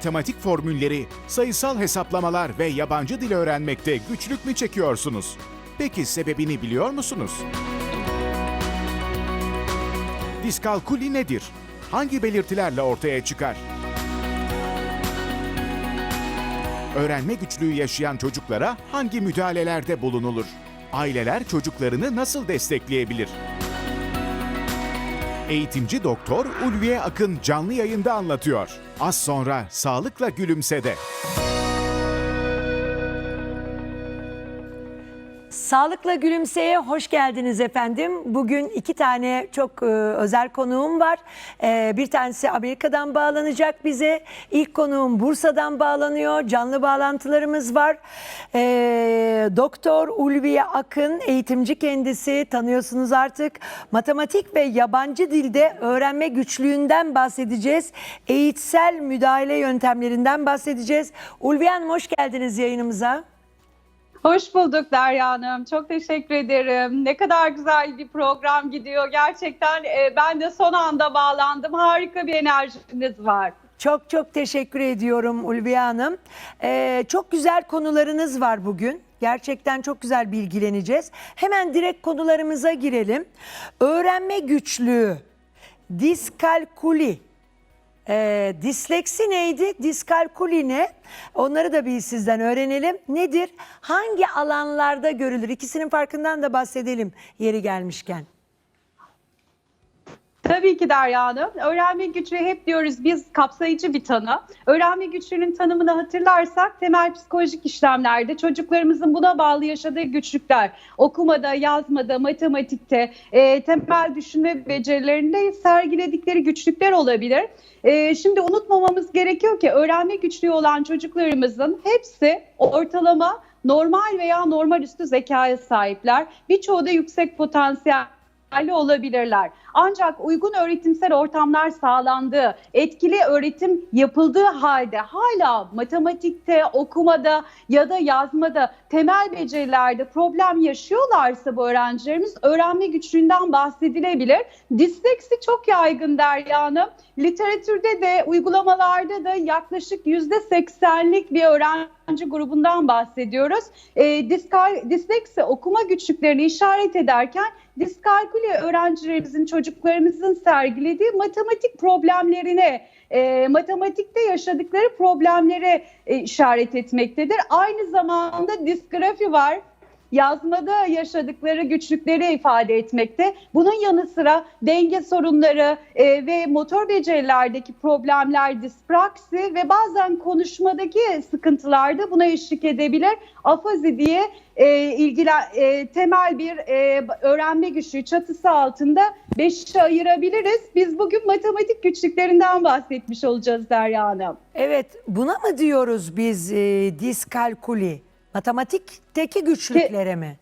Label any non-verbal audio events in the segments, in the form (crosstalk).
matematik formülleri, sayısal hesaplamalar ve yabancı dil öğrenmekte güçlük mü çekiyorsunuz? Peki sebebini biliyor musunuz? Diskalkuli nedir? Hangi belirtilerle ortaya çıkar? Öğrenme güçlüğü yaşayan çocuklara hangi müdahalelerde bulunulur? Aileler çocuklarını nasıl destekleyebilir? Eğitimci doktor Ulviye Akın canlı yayında anlatıyor. Az sonra Sağlıkla Gülümse'de. Sağlıkla Gülümse'ye hoş geldiniz efendim. Bugün iki tane çok e, özel konuğum var. E, bir tanesi Amerika'dan bağlanacak bize. İlk konuğum Bursa'dan bağlanıyor. Canlı bağlantılarımız var. E, Doktor Ulviye Akın, eğitimci kendisi. Tanıyorsunuz artık. Matematik ve yabancı dilde öğrenme güçlüğünden bahsedeceğiz. Eğitsel müdahale yöntemlerinden bahsedeceğiz. Ulviye Hanım hoş geldiniz yayınımıza. Hoş bulduk Derya Hanım. Çok teşekkür ederim. Ne kadar güzel bir program gidiyor. Gerçekten e, ben de son anda bağlandım. Harika bir enerjiniz var. Çok çok teşekkür ediyorum Ulviye Hanım. Ee, çok güzel konularınız var bugün. Gerçekten çok güzel bilgileneceğiz. Hemen direkt konularımıza girelim. Öğrenme güçlüğü, diskalkuli, ee, disleksi neydi? Diskalkuli ne? Onları da bir sizden öğrenelim. Nedir? Hangi alanlarda görülür? İkisinin farkından da bahsedelim yeri gelmişken. Tabii ki Derya Hanım. Öğrenme güçlüğü hep diyoruz biz kapsayıcı bir tanı. Öğrenme güçlüğünün tanımını hatırlarsak temel psikolojik işlemlerde çocuklarımızın buna bağlı yaşadığı güçlükler, okumada, yazmada, matematikte, e, temel düşünme becerilerinde sergiledikleri güçlükler olabilir. E, şimdi unutmamamız gerekiyor ki öğrenme güçlüğü olan çocuklarımızın hepsi ortalama normal veya normal üstü zekaya sahipler. Birçoğu da yüksek potansiyel yeterli olabilirler. Ancak uygun öğretimsel ortamlar sağlandığı, etkili öğretim yapıldığı halde hala matematikte, okumada ya da yazmada, temel becerilerde problem yaşıyorlarsa bu öğrencilerimiz öğrenme güçlüğünden bahsedilebilir. Disleksi çok yaygın Derya Hanım. Literatürde de uygulamalarda da yaklaşık %80'lik bir öğrenci grubundan bahsediyoruz. E, disleksi okuma güçlüklerini işaret ederken diskalküli öğrencilerimizin, çocuklarımızın sergilediği matematik problemlerine, e, matematikte yaşadıkları problemlere e, işaret etmektedir. Aynı zamanda disgrafi var yazmada yaşadıkları güçlükleri ifade etmekte. Bunun yanı sıra denge sorunları e, ve motor becerilerdeki problemler, dispraksi ve bazen konuşmadaki sıkıntılar da buna eşlik edebilir. Afazi diye e, ilgilen, e, temel bir e, öğrenme güçlüğü çatısı altında beşe ayırabiliriz. Biz bugün matematik güçlüklerinden bahsetmiş olacağız Derya Hanım. Evet, buna mı diyoruz biz e, diskalkuli? Matematikteki güçlüklere mi?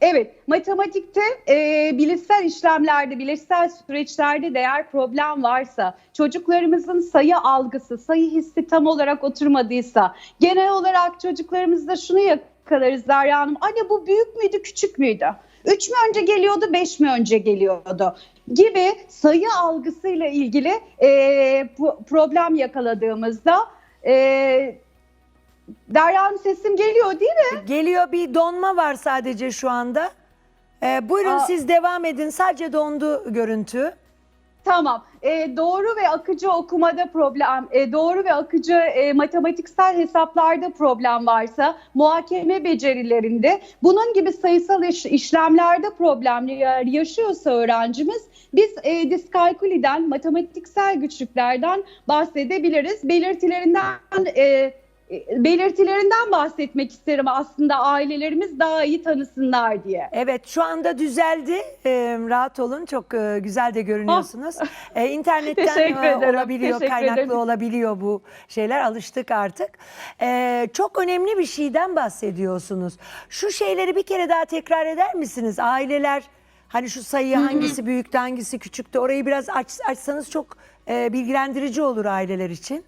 Evet, matematikte e, bilişsel işlemlerde, bilişsel süreçlerde de eğer problem varsa, çocuklarımızın sayı algısı, sayı hissi tam olarak oturmadıysa, genel olarak çocuklarımızda şunu yakalarız Derya Hanım, anne bu büyük müydü, küçük müydü? Üç mü önce geliyordu, beş mi önce geliyordu? Gibi sayı algısıyla ilgili e, pro- problem yakaladığımızda... E, Derya Hanım sesim geliyor değil mi? Geliyor bir donma var sadece şu anda. E, buyurun Aa. siz devam edin. Sadece dondu görüntü. Tamam. E, doğru ve akıcı okumada problem, e, doğru ve akıcı e, matematiksel hesaplarda problem varsa, muhakeme becerilerinde, bunun gibi sayısal iş, işlemlerde problemler yaşıyorsa öğrencimiz, biz e, diskalküliden, matematiksel güçlüklerden bahsedebiliriz. Belirtilerinden e, belirtilerinden bahsetmek isterim aslında ailelerimiz daha iyi tanısınlar diye. Evet şu anda düzeldi. E, rahat olun. Çok e, güzel de görünüyorsunuz. E, internetten (laughs) Teşekkür e, ederim, olabiliyor, teşekkür kaynaklı ederim. olabiliyor bu şeyler. Alıştık artık. E, çok önemli bir şeyden bahsediyorsunuz. Şu şeyleri bir kere daha tekrar eder misiniz? Aileler hani şu sayı hangisi büyüktü, hangisi küçüktü orayı biraz aç, açsanız çok e, bilgilendirici olur aileler için.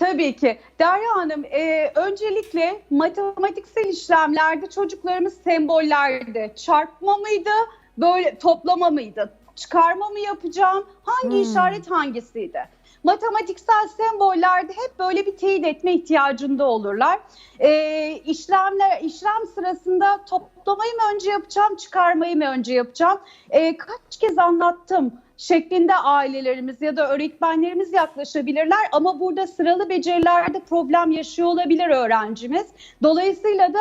Tabii ki. Derya Hanım, e, öncelikle matematiksel işlemlerde çocuklarımız sembollerde çarpma mıydı, böyle toplama mıydı, çıkarma mı yapacağım, hangi işaret hangisiydi? matematiksel sembollerde hep böyle bir teyit etme ihtiyacında olurlar. Ee, işlemler işlem sırasında toplamayı mı önce yapacağım, çıkarmayı mı önce yapacağım? Ee, kaç kez anlattım şeklinde ailelerimiz ya da öğretmenlerimiz yaklaşabilirler ama burada sıralı becerilerde problem yaşıyor olabilir öğrencimiz. Dolayısıyla da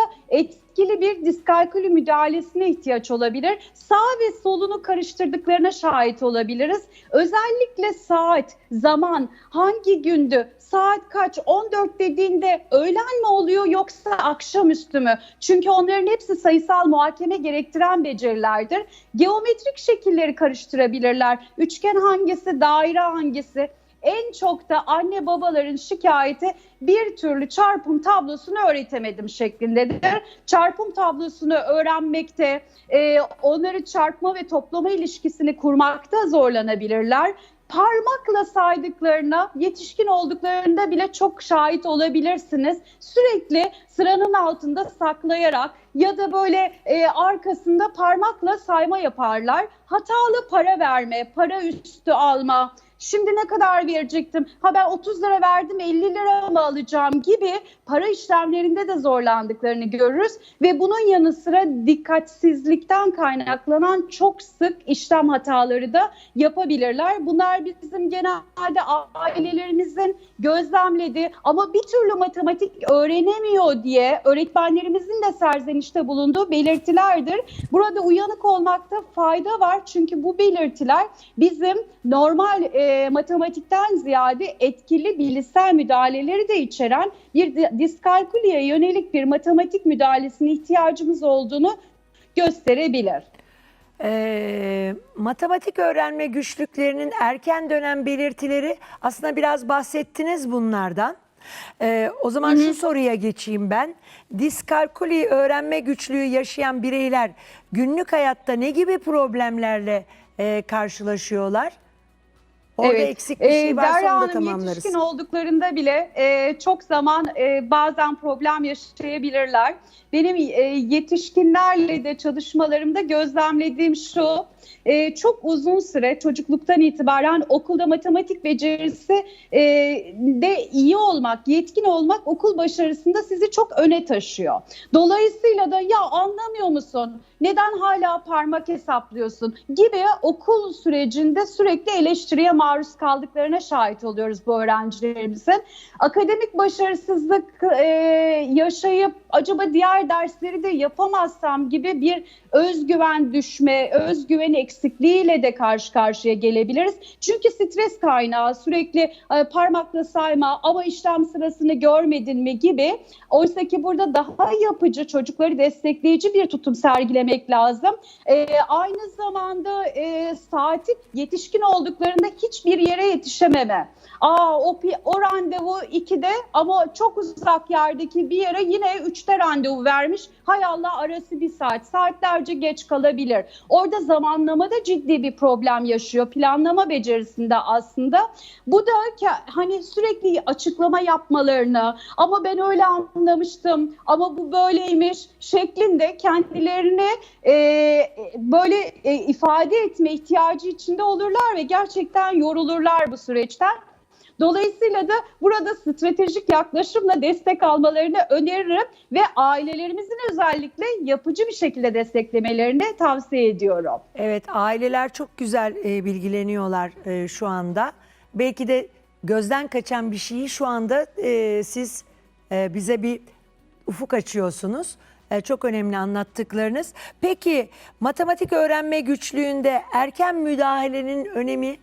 etkili bir diskalkülü müdahalesine ihtiyaç olabilir. Sağ ve solunu karıştırdıklarına şahit olabiliriz. Özellikle saat, zaman, hangi gündü, saat kaç, 14 dediğinde öğlen mi oluyor yoksa akşamüstü mü? Çünkü onların hepsi sayısal muhakeme gerektiren becerilerdir. Geometrik şekilleri karıştırabilirler. Üçgen hangisi, daire hangisi? En çok da anne babaların şikayeti bir türlü çarpım tablosunu öğretemedim şeklindedir. Çarpım tablosunu öğrenmekte, e, onları çarpma ve toplama ilişkisini kurmakta zorlanabilirler parmakla saydıklarına yetişkin olduklarında bile çok şahit olabilirsiniz. Sürekli sıranın altında saklayarak ya da böyle e, arkasında parmakla sayma yaparlar. Hatalı para verme, para üstü alma, Şimdi ne kadar verecektim? Ha ben 30 lira verdim 50 lira mı alacağım gibi para işlemlerinde de zorlandıklarını görürüz. Ve bunun yanı sıra dikkatsizlikten kaynaklanan çok sık işlem hataları da yapabilirler. Bunlar bizim genelde ailelerimizin gözlemlediği ama bir türlü matematik öğrenemiyor diye öğretmenlerimizin de serzenişte bulunduğu belirtilerdir. Burada uyanık olmakta fayda var çünkü bu belirtiler bizim normal e, matematikten ziyade etkili bilişsel müdahaleleri de içeren bir di- diskalkülüye yönelik bir matematik müdahalesine ihtiyacımız olduğunu gösterebilir. Ee, matematik öğrenme güçlüklerinin erken dönem belirtileri aslında biraz bahsettiniz bunlardan. Ee, o zaman şu soruya geçeyim ben. Diskalkuli öğrenme güçlüğü yaşayan bireyler günlük hayatta ne gibi problemlerle e, karşılaşıyorlar? Orada eksik bir şey Ee, varsa Derya onu da tamamlarız. yetişkin olduklarında bile e, çok zaman e, bazen problem yaşayabilirler. Benim e, yetişkinlerle de çalışmalarımda gözlemlediğim şu, e, çok uzun süre çocukluktan itibaren okulda matematik becerisi e, de iyi olmak, yetkin olmak okul başarısında sizi çok öne taşıyor. Dolayısıyla da ya anlamıyor musun? Neden hala parmak hesaplıyorsun? Gibi okul sürecinde sürekli eleştiriye maruz kaldıklarına şahit oluyoruz bu öğrencilerimizin. Akademik başarısızlık e, yaşayıp acaba diğer dersleri de yapamazsam gibi bir özgüven düşme, özgüven eksikliğiyle de karşı karşıya gelebiliriz. Çünkü stres kaynağı sürekli e, parmakla sayma ama işlem sırasını görmedin mi gibi. Oysa ki burada daha yapıcı, çocukları destekleyici bir tutum sergilemek lazım. E, aynı zamanda e, saati yetişkin olduklarında hiçbir yere yetişememe. Aa o, o randevu 2'de ama çok uzak yerdeki bir yere yine 3'te randevu vermiş. Hay Allah arası bir saat. Saatlerce geç kalabilir. Orada zamanlamada ciddi bir problem yaşıyor. Planlama becerisinde aslında. Bu da hani sürekli açıklama yapmalarını ama ben öyle anlamıştım ama bu böyleymiş şeklinde kendilerini e, böyle e, ifade etme ihtiyacı içinde olurlar ve gerçekten yorulurlar bu süreçten. Dolayısıyla da burada stratejik yaklaşımla destek almalarını öneririm ve ailelerimizin özellikle yapıcı bir şekilde desteklemelerini tavsiye ediyorum. Evet aileler çok güzel e, bilgileniyorlar e, şu anda. Belki de gözden kaçan bir şeyi şu anda e, siz e, bize bir ufuk açıyorsunuz. E, çok önemli anlattıklarınız. Peki matematik öğrenme güçlüğünde erken müdahalenin önemi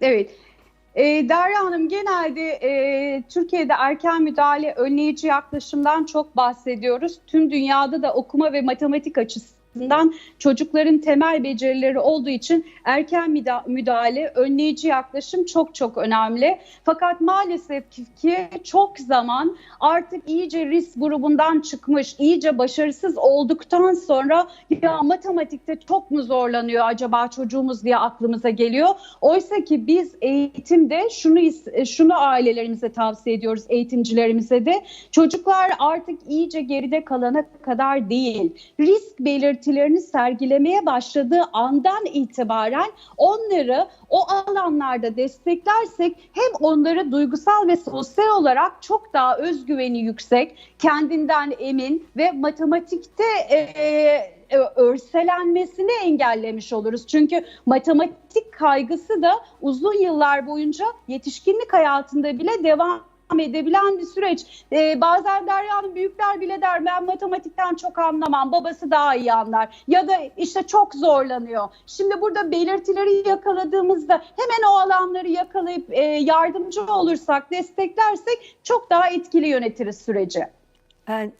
Evet. Ee, Derya Hanım genelde e, Türkiye'de erken müdahale önleyici yaklaşımdan çok bahsediyoruz. Tüm dünyada da okuma ve matematik açısından çocukların temel becerileri olduğu için erken müda- müdahale önleyici yaklaşım çok çok önemli. Fakat maalesef ki çok zaman artık iyice risk grubundan çıkmış, iyice başarısız olduktan sonra ya matematikte çok mu zorlanıyor acaba çocuğumuz diye aklımıza geliyor. Oysa ki biz eğitimde şunu şunu ailelerimize tavsiye ediyoruz, eğitimcilerimize de. Çocuklar artık iyice geride kalana kadar değil. Risk belirti belirtilerini sergilemeye başladığı andan itibaren onları o alanlarda desteklersek hem onları duygusal ve sosyal olarak çok daha özgüveni yüksek, kendinden emin ve matematikte e, e, örselenmesini engellemiş oluruz. Çünkü matematik kaygısı da uzun yıllar boyunca yetişkinlik hayatında bile devam edebilen bir süreç. Ee, bazen Derya'nın büyükler bile der ben matematikten çok anlamam. Babası daha iyi anlar. Ya da işte çok zorlanıyor. Şimdi burada belirtileri yakaladığımızda hemen o alanları yakalayıp e, yardımcı olursak, desteklersek çok daha etkili yönetiriz süreci. Yani,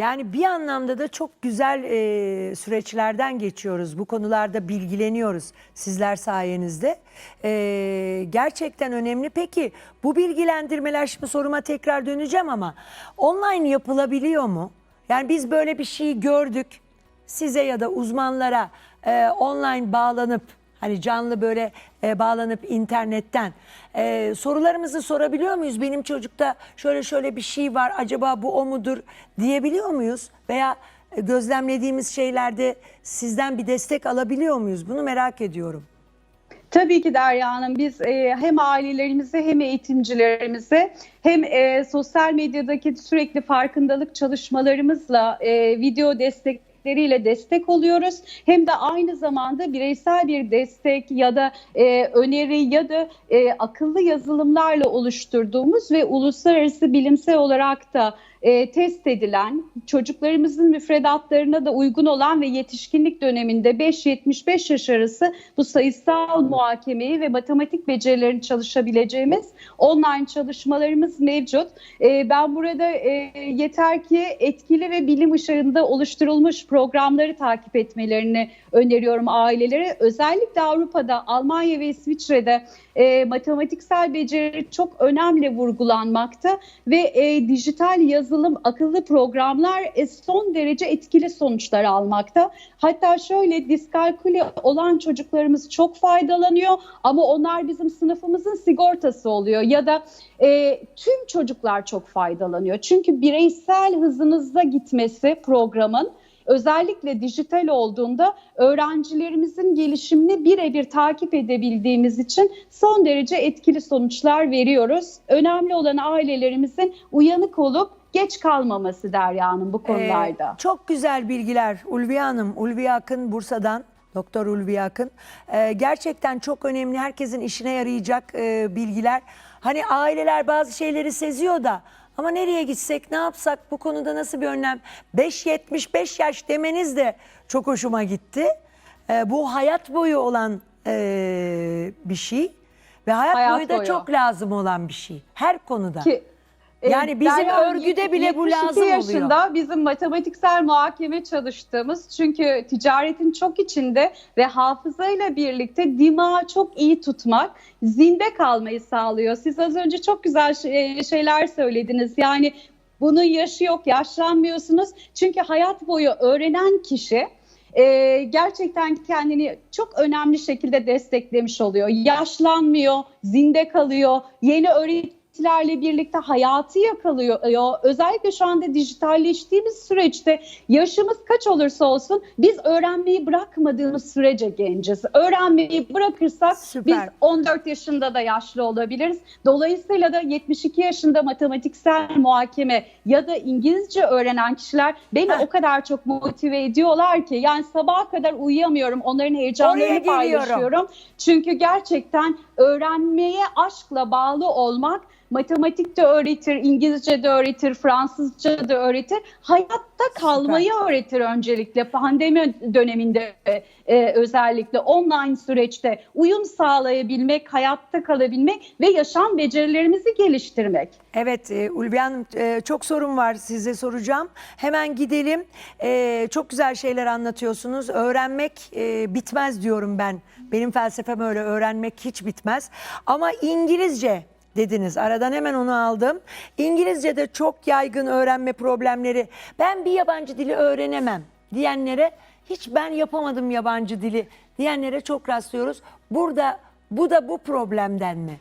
yani bir anlamda da çok güzel e, süreçlerden geçiyoruz. Bu konularda bilgileniyoruz sizler sayenizde. E, gerçekten önemli. Peki bu bilgilendirmeler şimdi soruma tekrar döneceğim ama online yapılabiliyor mu? Yani biz böyle bir şey gördük. Size ya da uzmanlara e, online bağlanıp hani canlı böyle e, bağlanıp internetten e, sorularımızı sorabiliyor muyuz? Benim çocukta şöyle şöyle bir şey var acaba bu o mudur diyebiliyor muyuz? Veya e, gözlemlediğimiz şeylerde sizden bir destek alabiliyor muyuz? Bunu merak ediyorum. Tabii ki Derya Hanım biz e, hem ailelerimize hem eğitimcilerimize hem e, sosyal medyadaki sürekli farkındalık çalışmalarımızla e, video destekleriyle destek oluyoruz. Hem de aynı zamanda bireysel bir destek ya da e, öneri ya da e, akıllı yazılımlarla oluşturduğumuz ve uluslararası bilimsel olarak da e, test edilen, çocuklarımızın müfredatlarına da uygun olan ve yetişkinlik döneminde 5-75 yaş arası bu sayısal muhakemeyi ve matematik becerilerini çalışabileceğimiz online çalışmalarımız mevcut. E, ben burada e, yeter ki etkili ve bilim ışığında oluşturulmuş programları takip etmelerini öneriyorum ailelere. Özellikle Avrupa'da, Almanya ve İsviçre'de e, matematiksel beceri çok önemli vurgulanmakta ve e, dijital yazılım, akıllı programlar e, son derece etkili sonuçlar almakta. Hatta şöyle diskalküli olan çocuklarımız çok faydalanıyor ama onlar bizim sınıfımızın sigortası oluyor ya da e, tüm çocuklar çok faydalanıyor. Çünkü bireysel hızınızda gitmesi programın özellikle dijital olduğunda öğrencilerimizin gelişimini birebir takip edebildiğimiz için son derece etkili sonuçlar veriyoruz. Önemli olan ailelerimizin uyanık olup geç kalmaması Derya Hanım bu konularda. Ee, çok güzel bilgiler Ulviye Hanım, Ulviye Akın Bursa'dan. Doktor Ulviye Akın. Ee, gerçekten çok önemli, herkesin işine yarayacak e, bilgiler. Hani aileler bazı şeyleri seziyor da ama nereye gitsek, ne yapsak, bu konuda nasıl bir önlem? 5-75 yaş demeniz de çok hoşuma gitti. Ee, bu hayat boyu olan e, bir şey ve hayat, Hayat boyu da boyu. çok lazım olan bir şey. Her konuda. Ki Yani bizim örgüde bile bu 72 lazım oluyor. yaşında bizim matematiksel muhakeme çalıştığımız çünkü ticaretin çok içinde ve hafızayla birlikte dimağı çok iyi tutmak zinde kalmayı sağlıyor. Siz az önce çok güzel şey- şeyler söylediniz. Yani bunun yaşı yok, yaşlanmıyorsunuz. Çünkü hayat boyu öğrenen kişi e, gerçekten kendini çok önemli şekilde desteklemiş oluyor. Yaşlanmıyor, zinde kalıyor, yeni öğretilerle birlikte hayatı yakalıyor. Özellikle şu anda dijitalleştiğimiz süreçte yaşımız kaç olursa olsun biz öğrenmeyi bırakmadığımız sürece genciz. Öğrenmeyi bırakırsak Süper. biz 14 yaşında da yaşlı olabiliriz. Dolayısıyla da 72 yaşında matematiksel muhakeme ya da İngilizce öğrenen kişiler beni Heh. o kadar çok motive ediyorlar ki yani sabaha kadar uyuyamıyorum. Onların heyecanlarını paylaşıyorum. Çünkü gerçekten öğrenmeye aşkla bağlı olmak matematik de öğretir, İngilizce de öğretir, Fransızca da öğretir. Hayatta kalmayı öğretir öncelikle pandemi döneminde e, özellikle online süreçte uyum sağlayabilmek, hayatta kalabilmek ve yaşam becerilerimizi geliştirmek. Evet e, Ulviye Hanım e, çok sorun var size soracağım. Hemen gidelim. E, çok güzel şeyler anlatıyorsunuz. Öğrenmek e, bitmez diyorum ben. Benim felsefem öyle öğrenmek hiç bitmez. Ama İngilizce dediniz. Aradan hemen onu aldım. İngilizce'de çok yaygın öğrenme problemleri. Ben bir yabancı dili öğrenemem diyenlere hiç ben yapamadım yabancı dili diyenlere çok rastlıyoruz. Burada bu da bu problemden mi?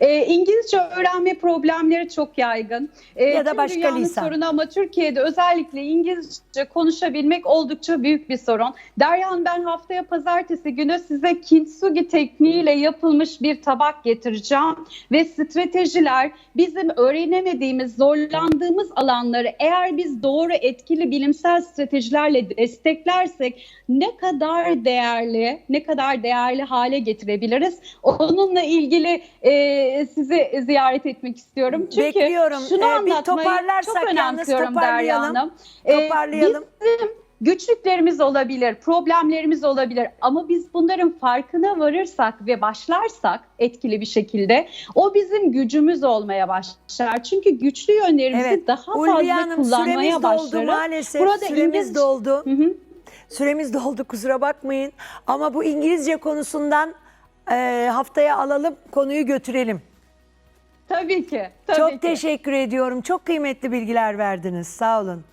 E, İngilizce öğrenme problemleri çok yaygın. E, Ya da başka lisan. sorunu ama Türkiye'de özellikle İngilizce konuşabilmek oldukça büyük bir sorun. Deryan ben haftaya pazartesi günü size kintsugi tekniğiyle yapılmış bir tabak getireceğim. Ve stratejiler bizim öğrenemediğimiz, zorlandığımız alanları eğer biz doğru etkili bilimsel stratejilerle desteklersek ne kadar değerli, ne kadar değerli hale getirebiliriz. Onunla ilgili e, sizi ziyaret etmek istiyorum. Çünkü Bekliyorum. şunu Ee, bir toparlarsak çok önemsiyorum Derya toparlayalım. Ee, bizim güçlüklerimiz olabilir, problemlerimiz olabilir ama biz bunların farkına varırsak ve başlarsak etkili bir şekilde o bizim gücümüz olmaya başlar. Çünkü güçlü yönlerimizi Evet. daha Ulviye fazla Hanım süremiz kullanmaya doldu başlarız. maalesef. Burada süremiz İngiliz- doldu. Hı hı. Süremiz doldu kusura bakmayın. Ama bu İngilizce konusundan e, haftaya alalım konuyu götürelim. Tabii ki. Tabii Çok ki. teşekkür ediyorum. Çok kıymetli bilgiler verdiniz. Sağ olun.